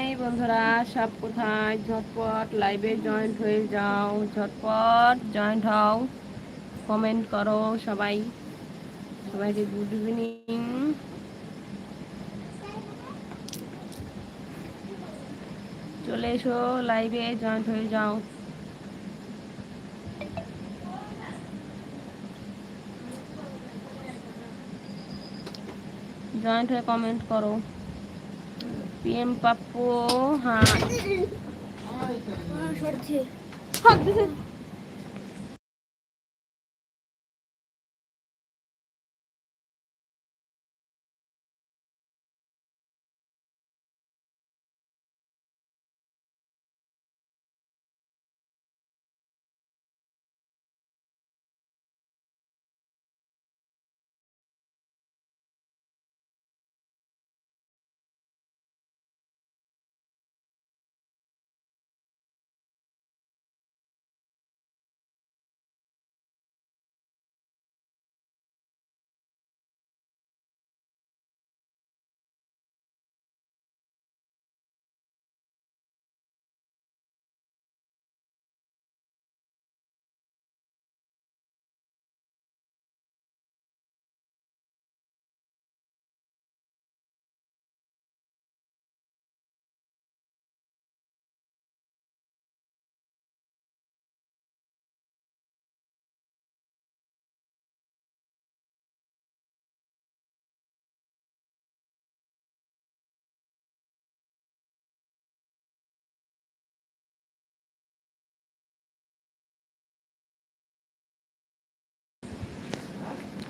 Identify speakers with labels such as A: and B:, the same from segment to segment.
A: High বন্ধুরা? সব কোথায়? ঝটপট লাইভে জয়েন্ট হয়ে যাও, ঝটপট জয়েন্ট হও। কমেন্ট করো সবাই। সবাইকে গুড ইভিনিং চলে এসো লাইভে জয়েন্ট হয়ে যাও। জয়েন্ট হয়ে কমেন্ট করো। পিএম পাপ্পু হ্যাঁ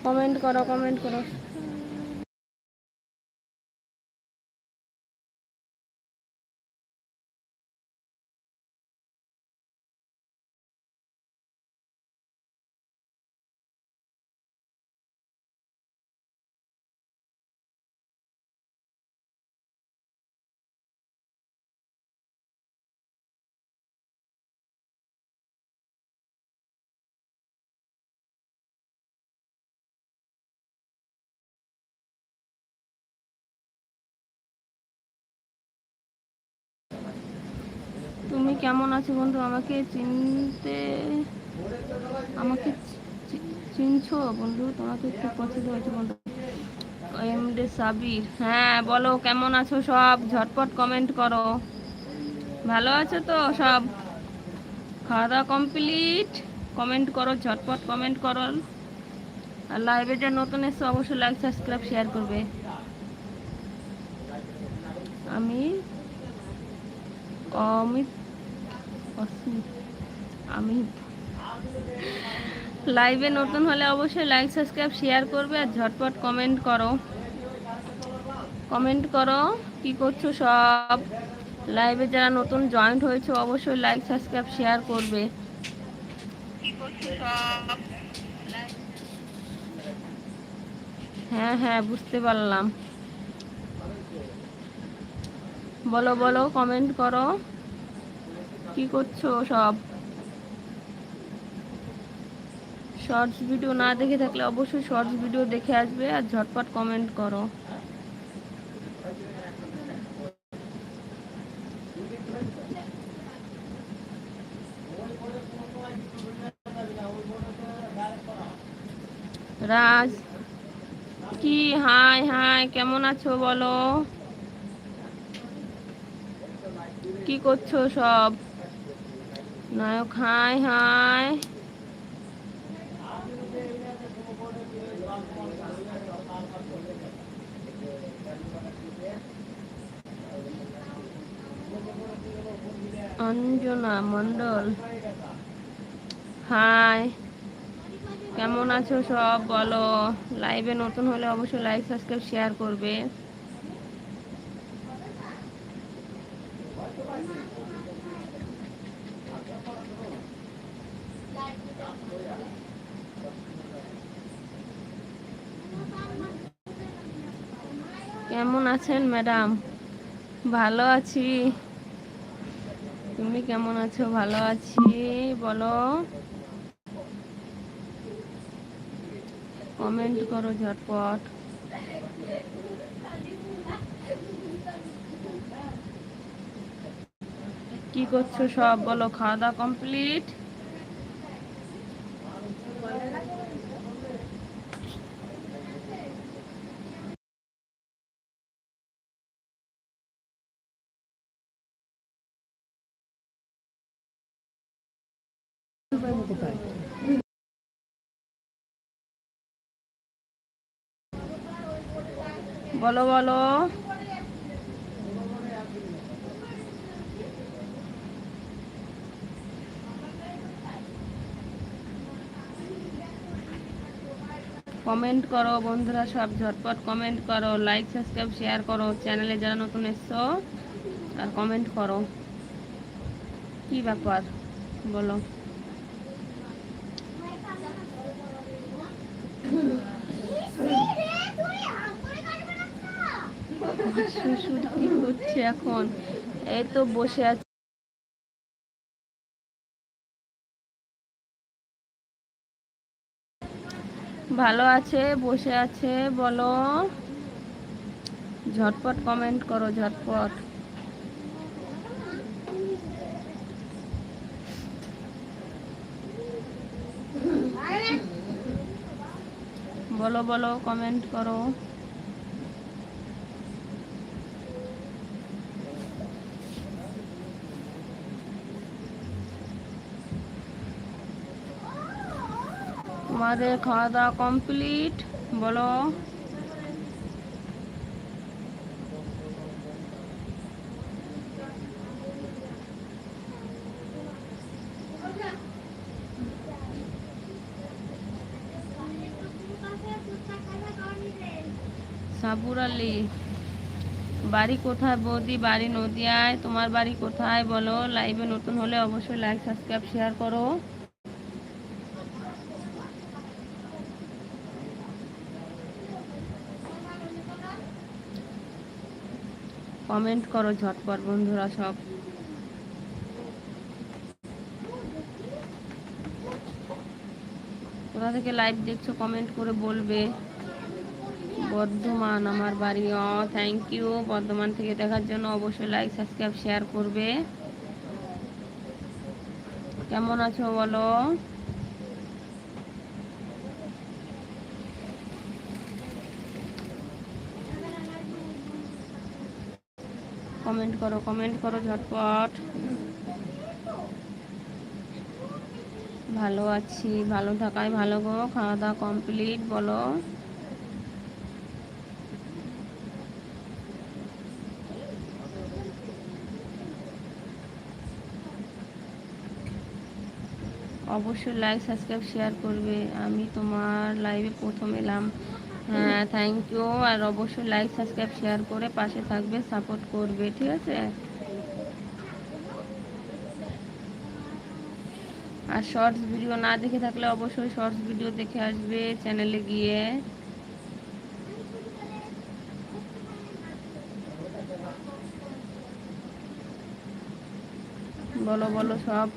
A: কমেন্ট করো কমেন্ট করো। তুমি কেমন আছো বন্ধু? আমাকে চিনতে, আমাকে চিনছো বন্ধু? তোমাকে একটু পছন্দ হয়েছে বন্ধু। এম ডে সাবির হ্যাঁ বলো, কেমন আছো সব? ঝটপট কমেন্ট করো। ভালো আছো তো সব? খাওয়া দাওয়া কমপ্লিট কমেন্ট করো, ঝটপট কমেন্ট করো। আর লাইভে যা নতুন এসছো, অবশ্যই লাইক সাবস্ক্রাইব শেয়ার করবে। আমি অমিত আমি লাইভে নতুন হলে অবশ্যই লাইক সাবস্ক্রাইব শেয়ার করবে আর ঝটপট কমেন্ট করো। কমেন্ট করো কি করছ সব। লাইভে যারা নতুন জয়েন্ট হয়েছে, অবশ্যই লাইক সাবস্ক্রাইব শেয়ার করবে। হ্যাঁ হ্যাঁ বুঝতে পারলাম। বলো বলো কমেন্ট করো। কি করছ সব? শর্টস ভিডিও না দেখে থাকলে অবশ্যই শর্টস ভিডিও দেখে আসবে আর ঝটপট কমেন্ট করো। রাজ, কি? হাই হাই কেমন আছো বলো? কি করছ সব? নায়ক, hi hi. Anjana Mondal hi. কেমন আছো সব বলো? লাইভে নতুন হলে অবশ্যই লাইক সাবস্ক্রাইব শেয়ার করবে। কেমন আছেন, ম্যাডাম? ভালো আছি। তুমি কেমন আছো? ভালো আছি, বলো। কমেন্ট করো ঝটপট। কি করছ সব? বলো, খাওয়া দাওয়া কমপ্লিট বলো বলো। কমেন্ট করো বন্ধুরা সব, ঝটপট কমেন্ট করো লাইক সাবস্ক্রাইব শেয়ার করো চ্যানেলে যারা নতুন এসছো আর কমেন্ট করো। কি ব্যাপার? বলো শ্বশুর কি করছে এখন। এই তো বসে আছে। ভালো আছে, বসে আছে, বলো। ঝটপট কমেন্ট করো, ঝটপট। বলো বলো কমেন্ট করো। তোমাদের খাওয়া দাওয়া কমপ্লিট, বলো। সাবুর আলী, বাড়ি কোথায় বৌদি? বাড়ি নদিয়ায়। তোমার বাড়ি কোথায়? বলো। লাইভে নতুন হলে অবশ্যই লাইক সাবস্ক্রাইব শেয়ার করো। কমেন্ট করো ঝটপট, বন্ধুরা সব। কোথা থেকে লাইভ দেখছ কমেন্ট করে বলবে। বর্ধমান, আমার বাড়ি। অ থ্যাংক ইউ বর্ধমান থেকে দেখার জন্য অবশ্যই লাইক সাবস্ক্রাইব শেয়ার করবে। কেমন আছো বলো? কমেন্ট করো কমেন্ট করো ঝটপট। ভালো আছি, ভালো থাকায় ভালো গো, খাওয়া দাওয়া কমপ্লিট বলো। অবশ্যই লাইক সাবস্ক্রাইব শেয়ার করবে। আমি তোমার লাইভে প্রথম এলাম। হ্যাঁ থ্যাংক ইউ আর অবশ্যই লাইক সাবস্ক্রাইব শেয়ার করে পাশে থাকবে সাপোর্ট করবে, ঠিক আছে? আর শর্টস ভিডিও না দেখে থাকলে অবশ্যই শর্টস ভিডিও দেখে আসবে চ্যানেলে গিয়ে। বলো বলো সব।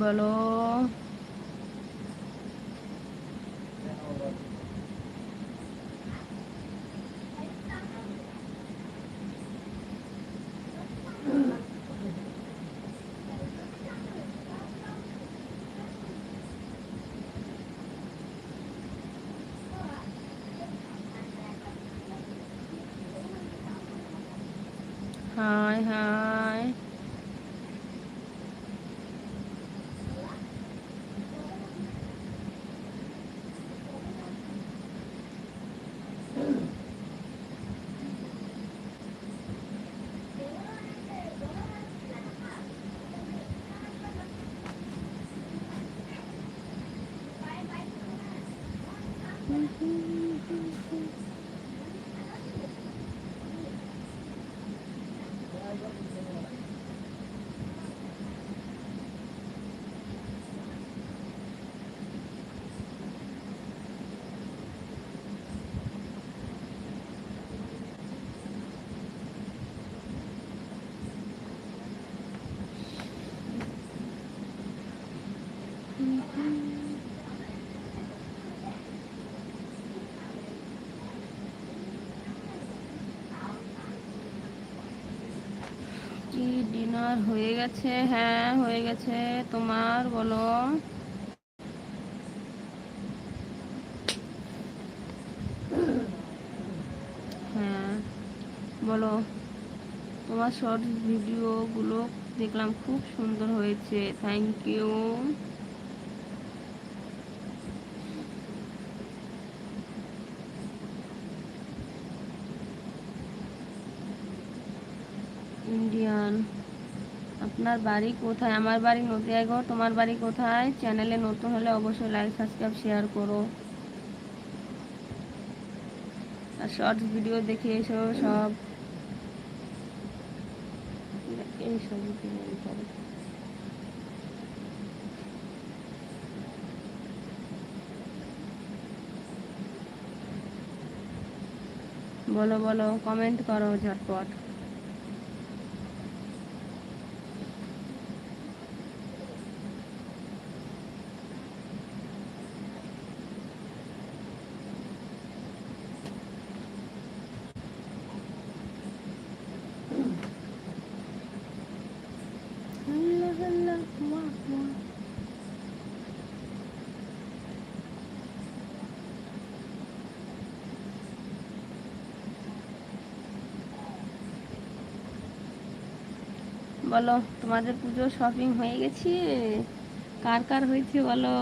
A: বলো হাই হাই কি ডিনার হয়ে গেছে হ্যাঁ হয়ে গেছে। তোমার বলো। হ্যাঁ বলো। তোমার শর্ট ভিডিওগুলো দেখলাম, খুব সুন্দর হয়েছে। থ্যাংক ইউ ইন্ডিয়ান আপনার বাড়ি কোথায়? আমার বাড়ি নদিয়াগড় তোমার বাড়ি কোথায়? চ্যানেলে নতুন হলে অবশ্যই লাইক সাবস্ক্রাইব শেয়ার করো। আর শর্টস ভিডিও দেখে এসো সব। এই সব বলো বলো কমেন্ট করো ঝটপট। বলো তোমাদের পুজো শপিং হয়ে গেছে? কার কার হয়েছে বলো?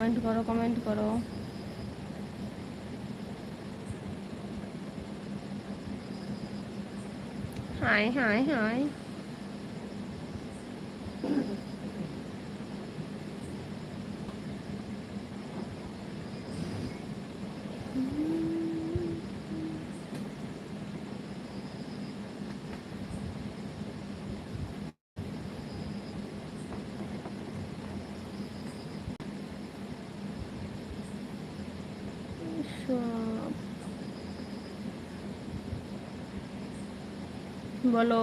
A: কমেন্ট করো কমেন্ট করো ঝটপট কমেন্ট করো কমেন্ট করো হাই হাই হাই সব বলো।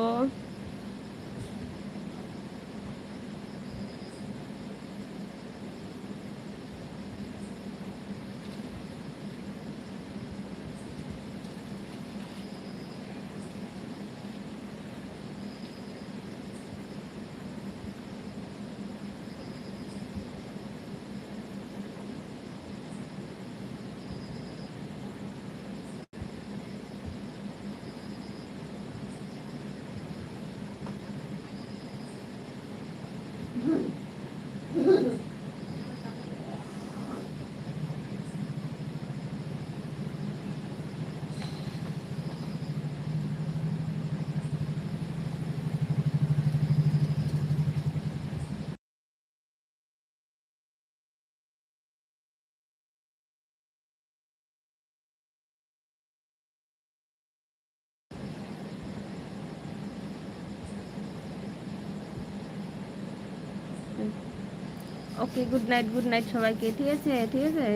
A: Okay good night good night সবাইকে, ঠিক আছে? ঠিক আছে?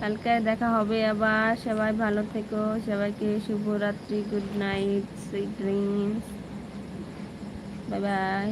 A: কালকে দেখা হবে আবার। সবাই ভালো থেকো। সবাইকে শুভরাত্রি good night sweet dreams bye bye